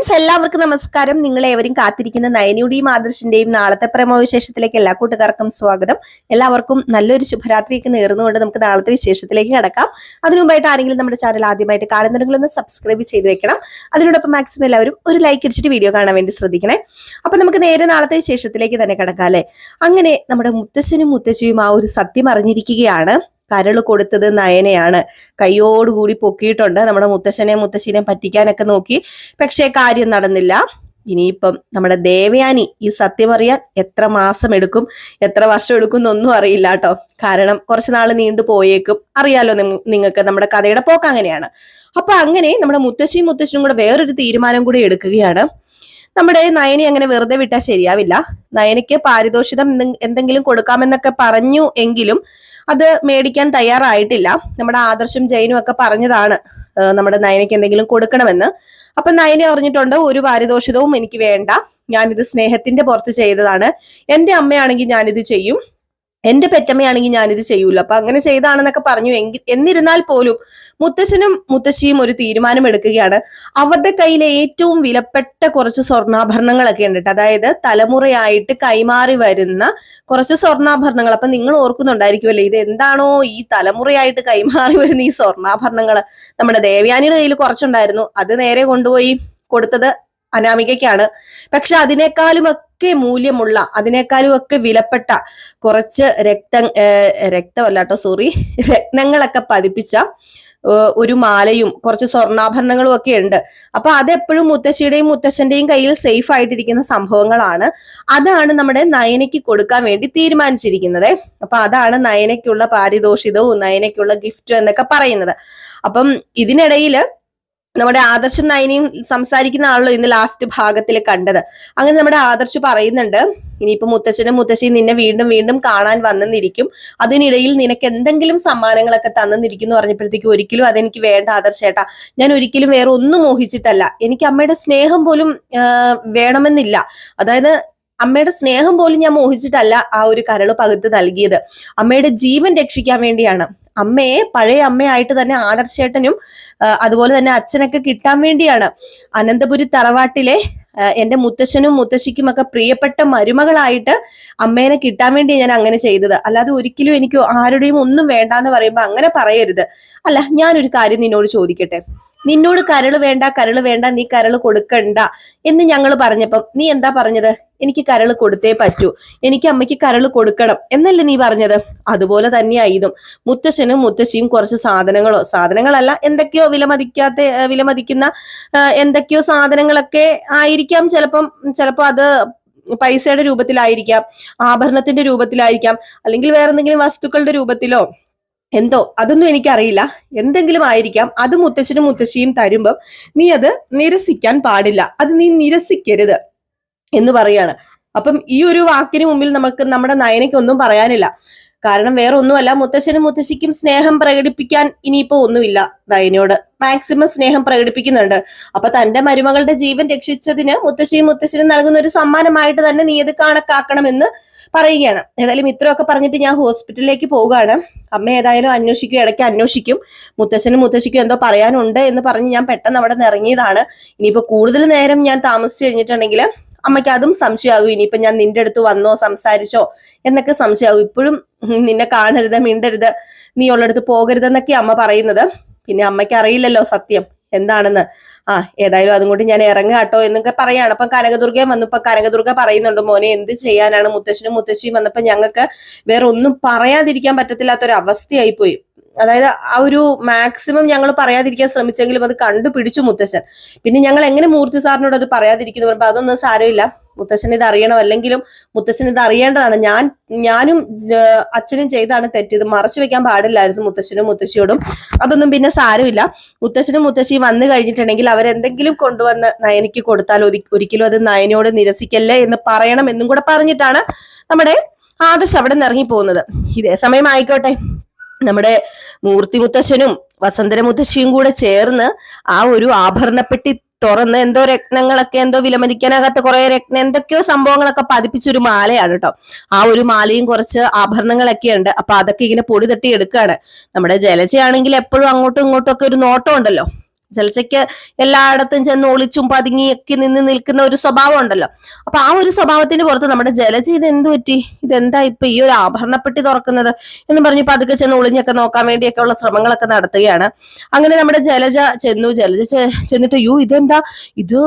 Friends എല്ലാവർക്കും നമസ്കാരം. നിങ്ങൾ ഏവരും കാത്തിരിക്കുന്ന നയനിയുടെയും ആദർശിന്റെയും നാളത്തെ പ്രമോ വിശേഷത്തിലേക്ക് എല്ലാ കൂട്ടുകാർക്കും സ്വാഗതം. എല്ലാവർക്കും നല്ലൊരു ശുഭരാത്രിയൊക്കെ നേർന്നുകൊണ്ട് നമുക്ക് നാളത്തെ വിശേഷത്തിലേക്ക് കിടക്കാം. അതിനുമുമ്പായിട്ട് ആരെങ്കിലും നമ്മുടെ ചാനൽ ആദ്യമായിട്ട് കാണുന്നുണ്ടെങ്കിൽ ഒന്ന് സബ്സ്ക്രൈബ് ചെയ്ത് വെക്കണം. അതിനോടൊപ്പം മാക്സിമം എല്ലാവരും ഒരു ലൈക്ക് അടിച്ചിട്ട് വീഡിയോ കാണാൻ വേണ്ടി ശ്രദ്ധിക്കണേ. അപ്പൊ നമുക്ക് നേരെ നാളത്തെ വിശേഷത്തിലേക്ക് തന്നെ കിടക്കാം അല്ലെ? അങ്ങനെ നമ്മുടെ മുത്തശ്ശനും മുത്തശ്ശിയും ആ ഒരു സത്യം അറിഞ്ഞിരിക്കുകയാണ്. കരൾ കൊടുത്തത് നയനയാണ്. കൈയോടുകൂടി പൊക്കിയിട്ടുണ്ട്. നമ്മുടെ മുത്തശ്ശനെ മുത്തശ്ശിനെ പറ്റിക്കാനൊക്കെ നോക്കി. പക്ഷേ കാര്യം നടന്നില്ല. ഇനിയിപ്പം നമ്മുടെ ദേവയാനി ഈ സത്യം അറിയാൻ എത്ര മാസം എടുക്കും എത്ര വർഷം എടുക്കും എന്നൊന്നും അറിയില്ല കേട്ടോ. കാരണം കുറച്ച് നാൾ നീണ്ടു പോയേക്കും. അറിയാലോ നിങ്ങൾക്ക് നമ്മുടെ കഥയുടെ പോക്ക് അങ്ങനെയാണ്. അപ്പൊ അങ്ങനെ നമ്മുടെ മുത്തശ്ശിയും മുത്തശ്ശനും കൂടെ വേറൊരു തീരുമാനം കൂടി എടുക്കുകയാണ്. നമ്മുടെ നയനെ അങ്ങനെ വെറുതെ വിട്ടാൽ ശരിയാവില്ല. നയനയ്ക്ക് പാരിതോഷികം എന്തെങ്കിലും കൊടുക്കാമെന്നൊക്കെ പറഞ്ഞു എങ്കിലും അത് മേടിക്കാൻ തയ്യാറായിട്ടില്ല. നമ്മുടെ ആദർശം ജൈനും ഒക്കെ പറഞ്ഞതാണ് നമ്മുടെ നയനയ്ക്ക് എന്തെങ്കിലും കൊടുക്കണമെന്ന്. അപ്പൊ നയന അറിഞ്ഞിട്ടുണ്ട് ഒരു പാരിതോഷിതവും എനിക്ക് വേണ്ട. ഞാനിത് സ്നേഹത്തിന്റെ പുറത്ത് ചെയ്തതാണ്. എന്റെ അമ്മയാണെങ്കിൽ ഞാനിത് ചെയ്യും. എന്റെ പെറ്റമ്മയാണെങ്കിൽ ഞാനിത് ചെയ്യൂല. അപ്പൊ അങ്ങനെ ചെയ്താണെന്നൊക്കെ പറഞ്ഞു എങ്കിൽ എന്നിരുന്നാൽ പോലും മുത്തശ്ശനും മുത്തശ്ശിയും ഒരു തീരുമാനം എടുക്കുകയാണ്. അവരുടെ കയ്യിലെ ഏറ്റവും വിലപ്പെട്ട കുറച്ച് സ്വർണാഭരണങ്ങളൊക്കെ ഉണ്ട് അതായത് തലമുറയായിട്ട് കൈമാറി വരുന്ന കുറച്ച് സ്വർണാഭരണങ്ങൾ. അപ്പൊ നിങ്ങൾ ഓർക്കുന്നുണ്ടായിരിക്കുമല്ലേ ഇത് എന്താണോ ഈ തലമുറയായിട്ട് കൈമാറി വരുന്ന ഈ സ്വർണാഭരണങ്ങൾ നമ്മുടെ ദേവയാനിയുടെ കയ്യിൽ കുറച്ചുണ്ടായിരുന്നു. അത് നേരെ കൊണ്ടുപോയി കൊടുത്തത് അനാമികയ്ക്കാണ്. പക്ഷെ അതിനേക്കാളും ഒക്കെ മൂല്യമുള്ള അതിനേക്കാളും ഒക്കെ വിലപ്പെട്ട കുറച്ച് രക്ത രക്തമല്ല കേട്ടോ സോറി രത്നങ്ങളൊക്കെ പതിപ്പിച്ച ഒരു മാലയും കുറച്ച് സ്വർണാഭരണങ്ങളും ഒക്കെ ഉണ്ട്. അപ്പൊ അതെപ്പോഴും മുത്തശ്ശിയുടെയും മുത്തശ്ശന്റെയും കയ്യിൽ സേഫ് ആയിട്ടിരിക്കുന്ന സംഭവങ്ങളാണ്. അതാണ് നമ്മുടെ നയനയ്ക്ക് കൊടുക്കാൻ വേണ്ടി തീരുമാനിച്ചിരിക്കുന്നത്. അപ്പൊ അതാണ് നയനയ്ക്കുള്ള പാരിതോഷിതവും നയനയ്ക്കുള്ള ഗിഫ്റ്റും എന്നൊക്കെ പറയുന്നത്. അപ്പം ഇതിനിടയിൽ നമ്മുടെ ആദർശം നയനിയും സംസാരിക്കുന്ന ആണല്ലോ ഇന്ന് ലാസ്റ്റ് ഭാഗത്തിൽ കണ്ടത്. അങ്ങനെ നമ്മുടെ ആദർശ് പറയുന്നുണ്ട് ഇനിയിപ്പോ മുത്തച്ഛനും മുത്തശ്ശിയും നിന്നെ വീണ്ടും വീണ്ടും കാണാൻ വന്നെന്നിരിക്കും. അതിനിടയിൽ നിനക്ക് എന്തെങ്കിലും സമ്മാനങ്ങളൊക്കെ തന്നെന്നിരിക്കുന്നു പറഞ്ഞപ്പോഴത്തേക്ക് ഒരിക്കലും അതെനിക്ക് വേണ്ട ആദർശേട്ടാ ഞാൻ ഒരിക്കലും വേറെ ഒന്നും മോഹിച്ചിട്ടല്ല. എനിക്ക് അമ്മയുടെ സ്നേഹം പോലും വേണമെന്നില്ല. അതായത് അമ്മയുടെ സ്നേഹം പോലും ഞാൻ മോഹിച്ചിട്ടല്ല ആ ഒരു കരൾ പകുത്ത് നൽകിയത്. അമ്മയുടെ ജീവൻ രക്ഷിക്കാൻ വേണ്ടിയാണ്. അമ്മയെ പഴയ അമ്മയായിട്ട് തന്നെ ആദർശേട്ടനും അതുപോലെ തന്നെ അച്ഛനൊക്കെ കിട്ടാൻ വേണ്ടിയാണ്. അനന്തപുരി തറവാട്ടിലെ എന്റെ മുത്തശ്ശനും മുത്തശ്ശിക്കുമൊക്കെ പ്രിയപ്പെട്ട മരുമകളായിട്ട് അമ്മേനെ കിട്ടാൻ വേണ്ടി ഞാൻ അങ്ങനെ ചെയ്തത്. അല്ലാതെ ഒരിക്കലും എനിക്ക് ആരുടെയും ഒന്നും വേണ്ടാന്ന് പറയുമ്പോൾ അങ്ങനെ പറയരുത്. അല്ല ഞാനൊരു കാര്യം നിന്നോട് ചോദിക്കട്ടെ? നിന്നോട് കരൾ വേണ്ട കരൾ വേണ്ട നീ കരൾ കൊടുക്കണ്ട എന്ന് ഞങ്ങൾ പറഞ്ഞപ്പം നീ എന്താ പറഞ്ഞത്? എനിക്ക് കരൾ കൊടുത്തേ പറ്റൂ. എനിക്ക് അമ്മയ്ക്ക് കരൾ കൊടുക്കണം എന്നല്ലേ നീ പറഞ്ഞത്? അതുപോലെ തന്നെ ഇതും മുത്തശ്ശനും മുത്തശ്ശിയും കുറച്ച് സാധനങ്ങളോ സാധനങ്ങളല്ല എന്തൊക്കെയോ വിലമതിക്കാത്ത വിലമതിക്കുന്ന എന്തൊക്കെയോ സാധനങ്ങളൊക്കെ ആയിരിക്കാം. ചിലപ്പം ചിലപ്പോ അത് പൈസയുടെ രൂപത്തിലായിരിക്കാം ആഭരണത്തിന്റെ രൂപത്തിലായിരിക്കാം അല്ലെങ്കിൽ വേറെ എന്തെങ്കിലും വസ്തുക്കളുടെ രൂപത്തിലോ എന്തോ അതൊന്നും എനിക്കറിയില്ല. എന്തെങ്കിലും ആയിരിക്കാം. അത് മുത്തച്ഛനും മുത്തശ്ശിയും തരുമ്പം നീ അത് നിരസിക്കാൻ പാടില്ല. അത് നീ നിരസിക്കരുത് എന്ന് പറയാണ്. അപ്പം ഈ ഒരു വാക്കിന് മുമ്പിൽ നമുക്ക് നമ്മുടെ നയനയ്ക്ക് ഒന്നും പറയാനില്ല. കാരണം വേറെ ഒന്നുമല്ല. മുത്തശ്ശനും മുത്തശ്ശിക്കും സ്നേഹം പ്രകടിപ്പിക്കാൻ ഇനിയിപ്പോ ഒന്നുമില്ല നയനയോട്. മാക്സിമം സ്നേഹം പ്രകടിപ്പിക്കുന്നുണ്ട്. അപ്പൊ തന്റെ മരുമകളുടെ ജീവൻ രക്ഷിച്ചതിന് മുത്തശ്ശിയും മുത്തശ്ശനും നൽകുന്ന ഒരു സമ്മാനമായിട്ട് തന്നെ നീ അത് കണക്കാക്കണമെന്ന് പറയുകയാണ്. ഏതായാലും ഇത്രയൊക്കെ പറഞ്ഞിട്ട് ഞാൻ ഹോസ്പിറ്റലിലേക്ക് പോവുകയാണ്. അമ്മ ഏതായാലും അന്വേഷിക്കും ഇടയ്ക്ക് അന്വേഷിക്കും. മുത്തശ്ശനും മുത്തശ്ശിക്കും എന്തോ പറയാനുണ്ട് എന്ന് പറഞ്ഞ് ഞാൻ പെട്ടെന്ന് അവിടെ നിന്ന് ഇറങ്ങിയതാണ്. ഇനിയിപ്പോ കൂടുതൽ നേരം ഞാൻ താമസിച്ചു കഴിഞ്ഞിട്ടുണ്ടെങ്കിൽ അമ്മയ്ക്ക് അതും സംശയമാകും. ഇനിയിപ്പോ ഞാൻ നിന്റെ അടുത്ത് വന്നോ സംസാരിച്ചോ എന്നൊക്കെ സംശയമാകും. ഇപ്പോഴും നിന്നെ കാണരുത് മിണ്ടരുത് നീ ഉള്ളടുത്ത് പോകരുതെന്നൊക്കെ അമ്മ പറയുന്നത്. പിന്നെ അമ്മയ്ക്ക് അറിയില്ലല്ലോ സത്യം. എന്താണെന്ന്? ആ ഏതായാലും അതും കൊണ്ട് ഞാൻ ഇറങ്ങുക കേട്ടോ എന്നൊക്കെ പറയാണ്. അപ്പം കനകദുർഗയും വന്നപ്പോ കനകദുർഗ പറയുന്നുണ്ട് മോനെ എന്ത് ചെയ്യാനാണ്? മുത്തശ്ശനും മുത്തശ്ശിയും വന്നപ്പോ ഞങ്ങൾക്ക് വേറെ ഒന്നും പറയാതിരിക്കാൻ പറ്റത്തില്ലാത്തൊരവസ്ഥയായി പോയി അതായത് ആ ഒരു മാക്സിമം ഞങ്ങൾ പറയാതിരിക്കാൻ ശ്രമിച്ചെങ്കിലും അത് കണ്ടുപിടിച്ചു മുത്തശ്ശൻ. പിന്നെ ഞങ്ങൾ എങ്ങനെ മൂർത്തി സാറിനോട് അത് പറയാതിരിക്കുന്നു പറയുമ്പോൾ അതൊന്നും സാരമില്ല. മുത്തശ്ശൻ ഇത് അറിയണം? അല്ലെങ്കിലും മുത്തശ്ശൻ ഇത് അറിയേണ്ടതാണ്. ഞാൻ ഞാനും അച്ഛനും ചെയ്താണ് തെറ്റിയത്. മറച്ചു വെക്കാൻ പാടില്ലായിരുന്നു മുത്തശ്ശനും മുത്തശ്ശിയോടും. അതൊന്നും പിന്നെ സാരമില്ല. മുത്തശ്ശനും മുത്തശ്ശിയും വന്നു കഴിഞ്ഞിട്ടുണ്ടെങ്കിൽ അവരെന്തെങ്കിലും കൊണ്ടുവന്ന് നയനിക്ക് കൊടുത്താൽ ഒരിക്കലും അത് നയനോട് നിരസിക്കല്ലേ എന്ന് പറയണം എന്നും കൂടെ പറഞ്ഞിട്ടാണ് നമ്മുടെ ആദർശ് അവിടെ നിന്ന് ഇറങ്ങി പോകുന്നത് ഇതേ സമയം ആയിക്കോട്ടെ. നമ്മുടെ മൂർത്തി മുത്തശ്ശനും വസന്തര മുത്തശ്ശിയും കൂടെ ചേർന്ന് ആ ഒരു ആഭരണപ്പെട്ടി തുറന്ന് എന്തോ രത്നങ്ങളൊക്കെ എന്തോ വിലമതിക്കാനാകാത്ത കുറെ രത്ന എന്തൊക്കെയോ സംഭവങ്ങളൊക്കെ പതിപ്പിച്ചൊരു മാലയാണ് കേട്ടോ ആ ഒരു മാലയും കുറച്ച് ആഭരണങ്ങളൊക്കെ ഉണ്ട്. അപ്പൊ അതൊക്കെ ഇങ്ങനെ പൊടി തട്ടി എടുക്കുകയാണ് നമ്മുടെ ജലജയാണെങ്കിൽ എപ്പോഴും അങ്ങോട്ടും ഇങ്ങോട്ടും ഒക്കെ ഒരു നോട്ടം ഉണ്ടല്ലോ. ജലജയ്ക്ക് എല്ലായിടത്തും ചെന്ന് ഒളിച്ചും പതുങ്ങിയൊക്കെ നിന്ന് നിൽക്കുന്ന ഒരു സ്വഭാവം ഉണ്ടല്ലോ. അപ്പൊ ആ ഒരു സ്വഭാവത്തിന്റെ പുറത്ത് നമ്മുടെ ജലജ ഇത് എന്ത് പറ്റി? ഇതെന്താ ഇപ്പൊ ഈ ഒരു ആഭരണപ്പെട്ടി തുറക്കുന്നത്? എന്ന് പറഞ്ഞ് പതുക്കെ ചെന്ന് ഒളിഞ്ഞൊക്കെ നോക്കാൻ വേണ്ടിയൊക്കെ ഉള്ള ശ്രമങ്ങളൊക്കെ നടത്തുകയാണ്. അങ്ങനെ നമ്മുടെ ജലജ ചെന്നു. ജലജ ചെന്നിട്ട് യു ഇതെന്താ? ഇത്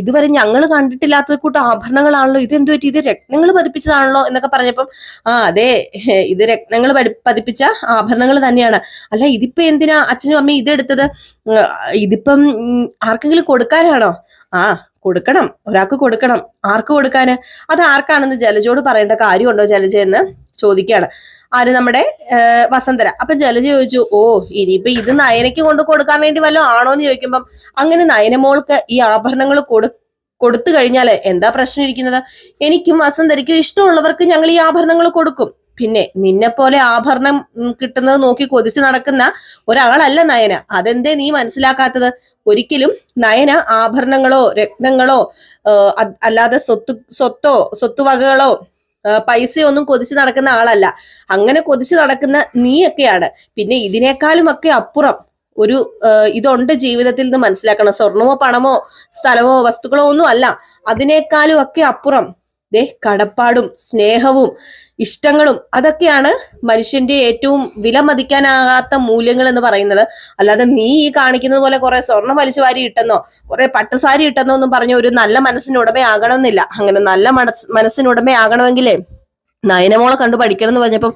ഇതുവരെ ഞങ്ങൾ കണ്ടിട്ടില്ലാത്ത കൂട്ടം ആഭരണങ്ങളാണല്ലോ. ഇതെന്ത് പറ്റി? ഇത് രത്നങ്ങൾ പതിപ്പിച്ചതാണല്ലോ? എന്നൊക്കെ പറഞ്ഞപ്പം ആ അതെ. ഇത് രത്നങ്ങൾ പതിപ്പിച്ച ആഭരണങ്ങൾ തന്നെയാണ്. അല്ല ഇതിപ്പോ എന്തിനാ അച്ഛനും അമ്മയും ഇതെടുത്തത്? ഇതിപ്പം ആർക്കെങ്കിലും കൊടുക്കാനാണോ? ആ കൊടുക്കണം. ഒരാൾക്ക് കൊടുക്കണം. ആർക്ക് കൊടുക്കാന്? അത് ആർക്കാണെന്ന് ജലജോട് പറയേണ്ട കാര്യമുണ്ടോ ജലജ എന്ന് ചോദിക്കുകയാണ്. ആര്? നമ്മുടെ വസന്തര. അപ്പൊ ജലജ ചോദിച്ചു ഓ ഇനിയിപ്പൊ ഇത് നയനയ്ക്ക് കൊണ്ട് കൊടുക്കാൻ വേണ്ടി വല്ലതും ആണോ എന്ന് ചോദിക്കുമ്പം അങ്ങനെ നയനമോൾക്ക് ഈ ആഭരണങ്ങൾ കൊടു കൊടുത്തു കഴിഞ്ഞാൽ എന്താ പ്രശ്നം ഇരിക്കുന്നത്? എനിക്കും വസന്തരയ്ക്കും ഇഷ്ടമുള്ളവർക്ക് ഞങ്ങൾ ഈ ആഭരണങ്ങൾ കൊടുക്കും. പിന്നെ നിന്നെ പോലെ ആഭരണം കിട്ടുന്നത് നോക്കി കൊതിച്ച് നടക്കുന്ന ഒരാളല്ല നയന. അതെന്തേ നീ മനസ്സിലാക്കാത്തത്? ഒരിക്കലും നയന ആഭരണങ്ങളോ രത്നങ്ങളോ അല്ലാതെ സ്വത്ത് സ്വത്തോ സ്വത്തുവകകളോ പൈസയൊന്നും കൊതിച്ച് നടക്കുന്ന ആളല്ല. അങ്ങനെ കൊതിച്ച് നടക്കുന്ന നീയൊക്കെയാണ്. പിന്നെ ഇതിനേക്കാളും ഒക്കെ അപ്പുറം ഒരു ഇതുണ്ട് ജീവിതത്തിൽ നിന്ന് മനസ്സിലാക്കണം. സ്വർണമോ പണമോ സ്ഥലമോ വസ്തുക്കളോ ഒന്നും അല്ല. അതിനേക്കാളും ഒക്കെ അപ്പുറം ദേ കടപ്പാടും സ്നേഹവും ഇഷ്ടങ്ങളും അതൊക്കെയാണ് മനുഷ്യന്റെ ഏറ്റവും വില മതിക്കാനാകാത്ത മൂല്യങ്ങൾ എന്ന് പറയുന്നത്. അല്ലാതെ നീ ഈ കാണിക്കുന്നത് പോലെ കുറെ സ്വർണം വലിച്ചു വാരി ഇട്ടെന്നോ കുറെ പട്ടുസാരി ഇട്ടെന്നോ എന്നും പറഞ്ഞ ഒരു നല്ല മനസ്സിനുടമയാകണമെന്നില്ല അങ്ങനെ നല്ല മനസ് മനസ്സിനുടമയാകണമെങ്കിലേ നയനമോളെ കണ്ടു പഠിക്കണം എന്ന് പറഞ്ഞപ്പം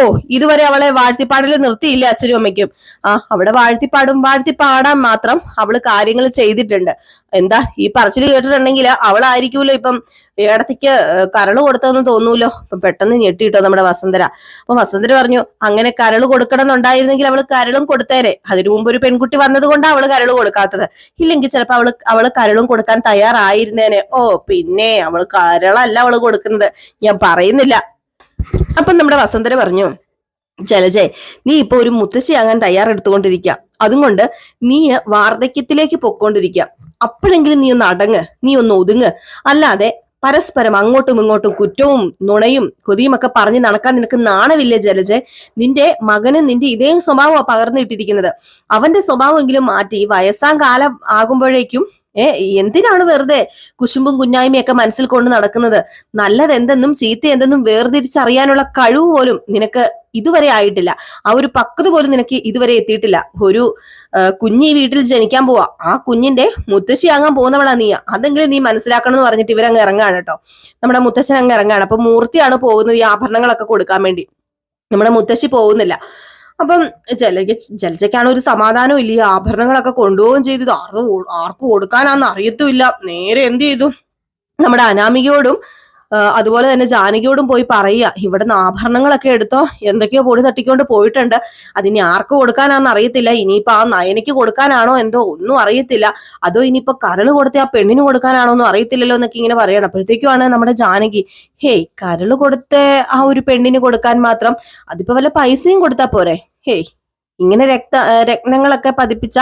ഓ ഇതുവരെ അവളെ വാഴ്ത്തിപ്പാടിൽ നിർത്തിയില്ല അച്ഛനും അമ്മയ്ക്കും. ആ അവിടെ വാഴ്ത്തിപ്പാടും വാഴ്ത്തിപ്പാടാൻ മാത്രം അവൾ കാര്യങ്ങൾ ചെയ്തിട്ടുണ്ട്. എന്താ ഈ പറച്ചിൽ കേട്ടിട്ടുണ്ടെങ്കിൽ അവളായിരിക്കുമല്ലോ ഇപ്പം ഏടത്തേക്ക് കരൾ കൊടുത്തതെന്ന് തോന്നൂലോ? അപ്പം പെട്ടെന്ന് ഞെട്ടിട്ടോ നമ്മുടെ വസന്തര. അപ്പൊ വസന്തര പറഞ്ഞു അങ്ങനെ കരൾ കൊടുക്കണം എന്നുണ്ടായിരുന്നെങ്കിൽ അവൾ കരളും കൊടുത്തേരെ അതിനു മുമ്പ് ഒരു പെൺകുട്ടി വന്നത് കൊണ്ടാണ് അവൾ കരൾ കൊടുക്കാത്തത്. ഇല്ലെങ്കിൽ ചിലപ്പോ അവൾ അവൾ കരളും കൊടുക്കാൻ തയ്യാറായിരുന്നേനെ. ഓ പിന്നെ അവൾ കരളല്ല അവൾ കൊടുക്കുന്നത്. ഞാൻ പറയുന്നില്ല. അപ്പം നമ്മുടെ വസന്തര പറഞ്ഞു ജലജെ നീ ഇപ്പൊ ഒരു മുത്തശ്ശിയാകാൻ തയ്യാറെടുത്തുകൊണ്ടിരിക്കുക അതുകൊണ്ട് നീ വാർദ്ധക്യത്തിലേക്ക് പൊക്കോണ്ടിരിക്കുക അപ്പോഴെങ്കിലും നീ ഒന്ന് അടങ്ങ് നീ ഒന്ന് ഒതുങ്ങ്. അല്ലാതെ പരസ്പരം അങ്ങോട്ടും ഇങ്ങോട്ടും കുറ്റവും നുണയും കൊതിയും ഒക്കെ പറഞ്ഞ് നടക്കാൻ നിനക്ക് നാണമില്ലേ ജലജെ നിന്റെ മകന് നിന്റെ ഇതേ സ്വഭാവമാണ് പകർന്നിട്ടിരിക്കുന്നത് അവന്റെ സ്വഭാവമെങ്കിലും മാറ്റി വയസ്സാം കാലം ആകുമ്പോഴേക്കും ഏ എന്തിനാണ് വെറുതെ കുശുമ്പും കുഞ്ഞായ്മയൊക്കെ മനസ്സിൽ കൊണ്ട് നടക്കുന്നത്? നല്ലത് എന്തെന്നും ചീത്ത എന്തെന്നും വേർതിരിച്ചറിയാനുള്ള കഴിവ് പോലും നിനക്ക് ഇതുവരെ ആയിട്ടില്ല. ആ ഒരു പക്വത പോലും നിനക്ക് ഇതുവരെ എത്തിയിട്ടില്ല. ഒരു കുഞ്ഞി വീട്ടിൽ ജനിക്കാൻ പോവാ. ആ കുഞ്ഞിന്റെ മുത്തശ്ശിയാകാൻ പോകുന്നവളാ നീ. അതെങ്കിലും നീ മനസ്സിലാക്കണം എന്ന് പറഞ്ഞിട്ട് ഇവരങ്ങ് ഇറങ്ങാണ് കേട്ടോ. നമ്മുടെ മുത്തശ്ശൻ അങ്ങ് ഇറങ്ങാണ്. അപ്പൊ മൂർത്തിയാണ് പോകുന്നത് ഈ ആഭരണങ്ങളൊക്കെ കൊടുക്കാൻ വേണ്ടി. നമ്മുടെ മുത്തശ്ശി പോകുന്നില്ല. അപ്പം ജലജ ജലജയ്ക്കാണ് ഒരു സമാധാനവും ഇല്ല. ഈ ആഭരണങ്ങളൊക്കെ കൊണ്ടുപോവുകയും ചെയ്തു. ആർക്കും ആർക്ക് കൊടുക്കാനാന്ന് അറിയത്തുമില്ല. നേരെ എന്ത് ചെയ്തു? നമ്മുടെ അനാമികയോടും അതുപോലെ തന്നെ ജാനകിയോടും പോയി പറയുക ഇവിടെ നിന്ന് ആഭരണങ്ങളൊക്കെ എടുത്തോ എന്തൊക്കെയോ പൊടി തട്ടിക്കൊണ്ട് പോയിട്ടുണ്ട്. അതിനി ആർക്ക് കൊടുക്കാനാന്ന് അറിയത്തില്ല. ഇനിയിപ്പോ ആ നയനയ്ക്ക് കൊടുക്കാനാണോ എന്തോ ഒന്നും അറിയത്തില്ല. അതോ ഇനിയിപ്പോ കരൾ കൊടുത്ത ആ പെണ്ണിന് കൊടുക്കാനാണോ ഒന്നും അറിയത്തില്ലല്ലോ എന്നൊക്കെ ഇങ്ങനെ പറയണം. അപ്പോഴത്തേക്കുമാണ് നമ്മുടെ ജാനകി ഹേയ് കരൾ കൊടുത്ത ആ ഒരു പെണ്ണിന് കൊടുക്കാൻ മാത്രം. അതിപ്പോ വല്ല പൈസയും കൊടുത്താ പോരെ. ഹേയ് ഇങ്ങനെ രക്ത രത്നങ്ങളൊക്കെ പതിപ്പിച്ച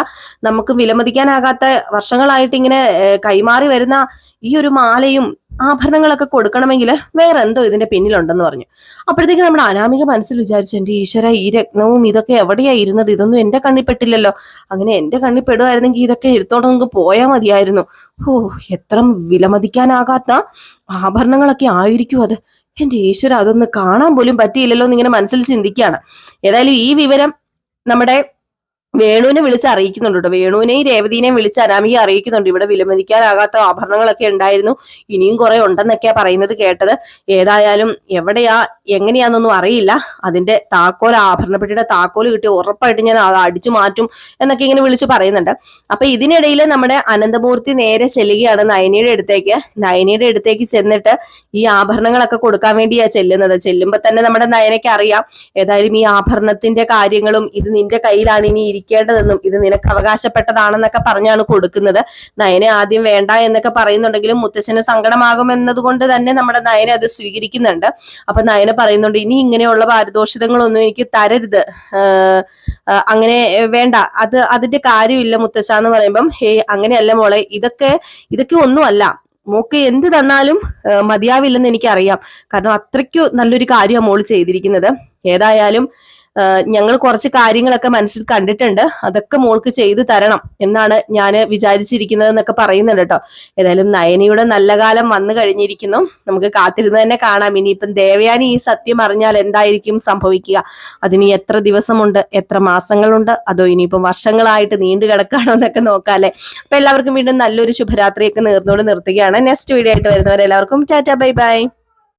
നമുക്ക് വിലമതിക്കാനാകാത്ത വർഷങ്ങളായിട്ട് ഇങ്ങനെ കൈമാറി വരുന്ന ഈ ഒരു മാലയും ആഭരണങ്ങളൊക്കെ കൊടുക്കണമെങ്കിൽ വേറെ എന്തോ ഇതിന്റെ പിന്നിലുണ്ടെന്ന് പറഞ്ഞു. അപ്പോഴത്തേക്ക് നമ്മുടെ അനാമിക മനസ്സിൽ വിചാരിച്ചു എന്റെ ഈശ്വര ഈ രത്നവും ഇതൊക്കെ എവിടെയാ ഇരുന്നത്? ഇതൊന്നും എന്റെ കണ്ണിൽ പെട്ടില്ലല്ലോ. അങ്ങനെ എന്റെ കണ്ണിൽ പെടുമായിരുന്നെങ്കിൽ ഇതൊക്കെ എടുത്തോണ്ട് നമുക്ക് പോയാൽ മതിയായിരുന്നു. ഓ എത്ര വിലമതിക്കാനാകാത്ത ആഭരണങ്ങളൊക്കെ ആയിരിക്കും അത്. എന്റെ ഈശ്വര അതൊന്ന് കാണാൻ പോലും പറ്റിയില്ലല്ലോ എന്ന് ഇങ്ങനെ മനസ്സിൽ ചിന്തിക്കുകയാണ്. ഏതായാലും ഈ വിവരം നമ്മുടെ വേണുവിനെ വിളിച്ച് അറിയിക്കുന്നുണ്ട് കേട്ടോ. വേണുവിനെയും രേവതിനെയും വിളിച്ച് അനാമിക അറിയിക്കുന്നുണ്ട്. ഇവിടെ വിലമതിക്കാനാകാത്ത ആഭരണങ്ങളൊക്കെ ഉണ്ടായിരുന്നു. ഇനിയും കുറെ ഉണ്ടെന്നൊക്കെയാ പറയുന്നത് കേട്ടത്. ഏതായാലും എവിടെയാ എങ്ങനെയാന്നൊന്നും അറിയില്ല. അതിന്റെ താക്കോൽ ആഭരണപ്പെട്ടിയുടെ താക്കോൽ കിട്ടി. ഉറപ്പായിട്ട് ഞാൻ അടിച്ചു മാറ്റും എന്നൊക്കെ ഇങ്ങനെ വിളിച്ച് പറയുന്നുണ്ട്. അപ്പൊ ഇതിനിടയിൽ നമ്മുടെ അനന്തമൂർത്തി നേരെ ചെല്ലുകയാണ് നയനിയുടെ അടുത്തേക്ക്. നയനിയുടെ അടുത്തേക്ക് ചെന്നിട്ട് ഈ ആഭരണങ്ങളൊക്കെ കൊടുക്കാൻ വേണ്ടിയാ ചെല്ലുന്നത്. ചെല്ലുമ്പോ തന്നെ നമ്മുടെ നയനയ്ക്ക് അറിയാം. ഏതായാലും ഈ ആഭരണത്തിന്റെ കാര്യങ്ങളും ഇത് നിന്റെ കയ്യിലാണ് ഇനി ഇരിക്കേണ്ടതെന്നും ഇത് നിനക്ക് അവകാശപ്പെട്ടതാണെന്നൊക്കെ പറഞ്ഞാണ് കൊടുക്കുന്നത്. നയനെ ആദ്യം വേണ്ട എന്നൊക്കെ പറയുന്നുണ്ടെങ്കിലും മുത്തച്ഛന് സങ്കടമാകുമെന്നത് കൊണ്ട് തന്നെ നമ്മുടെ നയനെ അത് സ്വീകരിക്കുന്നുണ്ട്. അപ്പൊ നയന പറയുന്നുണ്ട് ഇനി ഇങ്ങനെയുള്ള പാരിതോഷികങ്ങളൊന്നും എനിക്ക് തരരുത്. അങ്ങനെ വേണ്ട. അത് അതിന്റെ കാര്യമില്ല മുത്തശ്ശ എന്ന് പറയുമ്പം ഹേ അങ്ങനെയല്ല മോളെ. ഇതൊക്കെ ഇതൊക്കെ ഒന്നുമല്ല. മോക്ക് എന്ത് തന്നാലും മതിയാവില്ലെന്ന് എനിക്കറിയാം. കാരണം അത്രയ്ക്കു നല്ലൊരു കാര്യമാണ് മോൾ ചെയ്തിരിക്കുന്നത്. ഏതായാലും ഞങ്ങൾ കുറച്ച് കാര്യങ്ങളൊക്കെ മനസ്സിൽ കണ്ടിട്ടുണ്ട്. അതൊക്കെ മോൾക്ക് ചെയ്തു തരണം എന്നാണ് ഞാൻ വിചാരിച്ചിരിക്കുന്നത് എന്നൊക്കെ പറയുന്നുണ്ട് കേട്ടോ. ഏതായാലും നയനിയുടെ നല്ല കാലം വന്നു കഴിഞ്ഞിരിക്കുന്നു. നമുക്ക് കാത്തിരുന്ന് തന്നെ കാണാം. ഇനിയിപ്പം ദേവയാനി ഈ സത്യം അറിഞ്ഞാൽ എന്തായിരിക്കും സംഭവിക്കുക? അതിന് എത്ര ദിവസമുണ്ട്? എത്ര മാസങ്ങളുണ്ട്? അതോ ഇനിയിപ്പം വർഷങ്ങളായിട്ട് നീണ്ടു കിടക്കാണോ എന്നൊക്കെ നോക്കാല്ലേ അപ്പൊ എല്ലാവർക്കും വീണ്ടും നല്ലൊരു ശുഭരാത്രിയൊക്കെ നേർന്നുകൊണ്ട് നിർത്തുകയാണ്. നെക്സ്റ്റ് വീഡിയോ ആയിട്ട് വരുന്നവരെല്ലാവർക്കും ടാറ്റ ബൈ ബൈ.